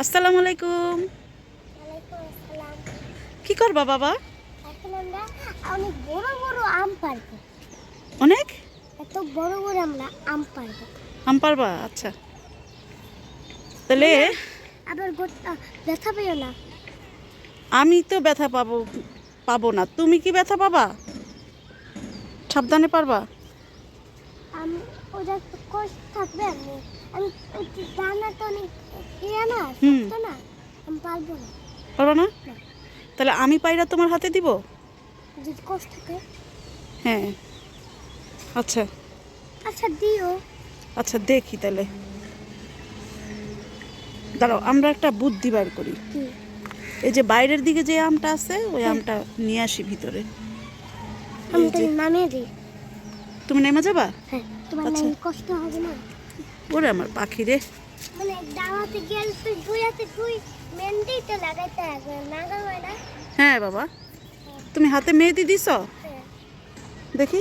আসসালামু আলাইকুম। কি করবা বাবা? অনেক বড় বড় আম পারব অনেক? এত বড় বড় আমরা আম পারব আম পারবা আচ্ছা। তাহলে আবার ব্যথা পেও না। আমি তো ব্যথা পাবো পাবো না। তুমি কি ব্যথা পাবা? সাবধানে পারবা? আমি ওটা কষ্ট থাকবে আমি আমি একটু তো অনেক ইয়ে না শক্ত না আমি পারব না। পারবা না? না। তাহলে আমি পাইরা তোমার হাতে দিব? যদি কষ্ট থাকে হ্যাঁ। আচ্ছা। আচ্ছা দিও। আচ্ছা দেখি তাহলে। দাঁড়াও আমরা একটা বুদ্ধি বার করি। এই যে বাইরের দিকে যে আমটা আছে ওই আমটা নিয়ে আসি ভিতরে। নামিয়ে দিই। তুমি নেমে যাবা? হ্যাঁ তোমার আচ্ছা। কষ্ট হবে না? ওরে আমার পাখি রে। মানে হয় বাবা। তুমি হাতে মেহেদি দিছ? হ্যাঁ। দেখি।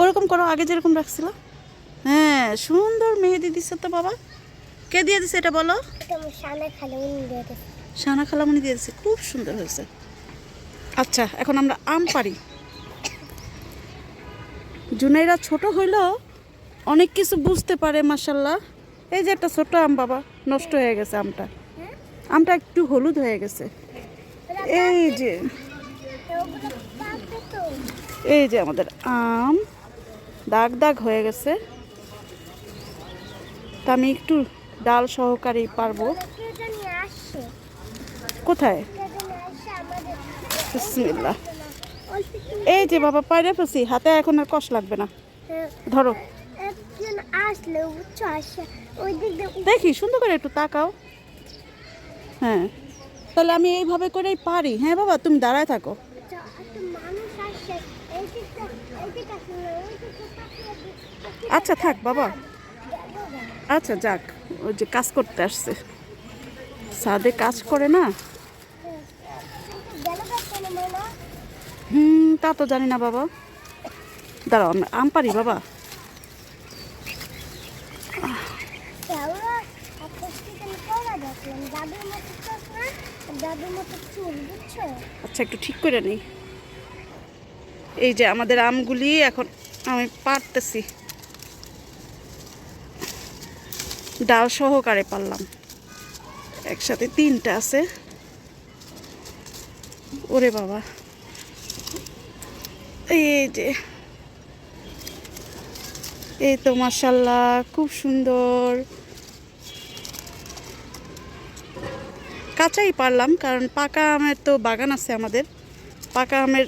ওরকম করো আগে যেরকম রাখছিল। হ্যাঁ সুন্দর মেহেদি দিছে তো বাবা। কে দিয়ে দিছে এটা বলো? সানা খালামনি দিয়ে দিছে খুব সুন্দর হয়েছে। আচ্ছা এখন আমরা আম পারি জুনাইরা ছোট হইলেও অনেক কিছু বুঝতে পারে মাসাল্লাহ এই যে একটা ছোট আম, বাবা, নষ্ট হয়ে গেছে আমটা। আমটা একটু হলুদ হয়ে গেছে। এই যে এই যে আমাদের আম, দাগ দাগ হয়ে গেছে। তা আমি একটু ডাল সহকারেই পারব। কোথায়? এই যে বাবা পায়রা ফেসি হাতে এখন আর কষ লাগবে না। ধরো। আসলে বুঝছ ওই দিক দেখি সুন্দর করে একটু তাকাও। হ্যাঁ তাহলে আমি এইভাবে করেই পারি। হ্যাঁ বাবা তুমি দাঁড়ায় থাকো। আচ্ছা থাক বাবা। আচ্ছা যাক ওই যে কাজ করতে আসছে। সাদে কাজ করে না? হুম তা তো জানি না বাবা। দাঁড়াও আম পারি বাবা কেওড়া একটা চিকেন করা দেখলাম দাদুর মতো চশমা আচ্ছা একটু ঠিক করে নেই। এই যে আমাদের আমগুলি, এখন আমি পারতেছি ডাল সহকারে পারলাম। একসাথে তিনটা আছে। ওরে বাবা। এই যে। এই তো মাসাল্লাহ খুব সুন্দর। কাঁচাই পারলাম কারণ পাকা আমের তো বাগান আছে আমাদের। পাকা আমের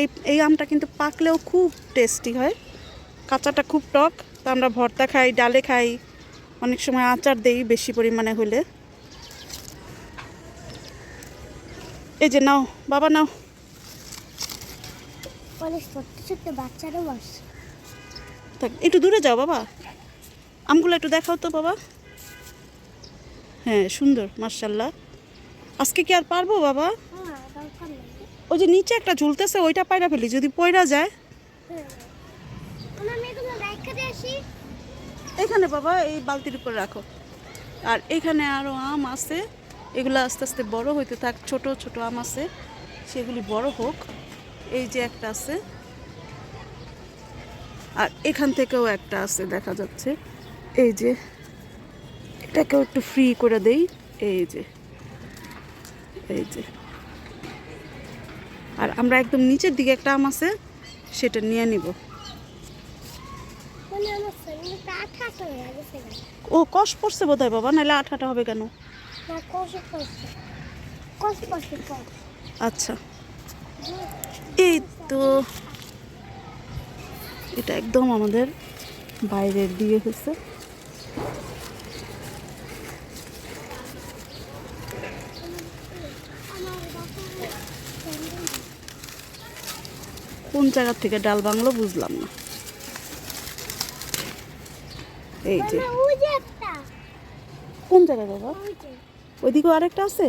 এই এই আমটা কিন্তু পাকলেও খুব টেস্টি হয়। কাঁচাটা খুব টক তো আমরা ভর্তা খাই ডালে খাই। অনেক সময় আচার দেই বেশি পরিমাণে হলে। এই যে নাও বাবা নাও। একটু দূরে যাও বাবা। আমগুলো একটু দেখাও তো বাবা। হ্যাঁ সুন্দর মার্শাল্লাহ আজকে কি আর পারব, বাবা? ওই যে নিচে একটা ঝুলতেছে, ওইটা পায়রা ফেলি, যদি পয়রা যায়। এখানে বাবা, এই বালতির উপর রাখো। আর এখানে আরও আম আছে, এগুলো আস্তে আস্তে বড় হইতে থাক, ছোট ছোট আম আছে, সেগুলি বড় হোক। এই যে একটা আছে। আর এখান থেকেও একটা আছে, দেখা যাচ্ছে। এই যে, এটাকেও একটু ফ্রি করে দেই। এই যে। এই যে আর আমরা একদম নিচের দিকে একটা আম আছে সেটা নিয়ে নিব। মানে। ও কষ পড়ছে বোধ হয় বাবা নাহলে আঠাটা হবে কেন? আচ্ছা। এই তো। এটা একদম আমাদের বাইরের দিকে হয়েছে। কোন জায়গা থেকে ডাল বাংলো বুঝলাম না। এই যে। মানে কোন জায়গা বাবা? ওইদিকেও আরেকটা আছে?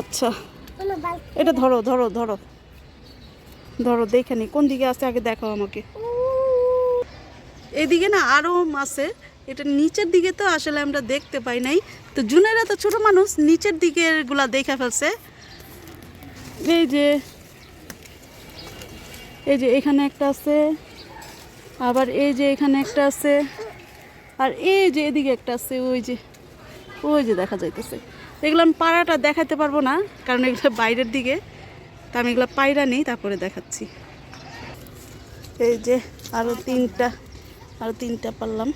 আচ্ছা। এটা ধরো ধরো ধরো। ধরো দেখে নি। কোন দিকে আছে? আগে দেখাও আমাকে। এদিকে না আরও আছে। এটা নিচের দিকে তো আসলে আমরা দেখতে পাই নাই। তো জুনেরা তো ছোট মানুষ নিচের দিকেরগুলা দেখে ফেলছে। এই যে। এই যে এখানে একটা আছে আবার এই যে এখানে একটা আছে আর এই যে এদিকে একটা আছে ওই যে ওই যে দেখা যাইতেছে। এগুলো আমি পাড়াটা দেখাতে পারব না কারণ এগুলো বাইরের দিকে। তা আমি এগুলো পায়রা নেই তারপরে দেখাচ্ছি। এই যে আরও তিনটা আরও তিনটা পারলাম।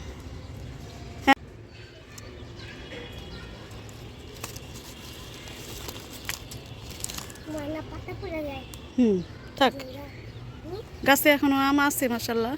হুম থাক? গাছে এখনও আম আছে মাসাল্লাহ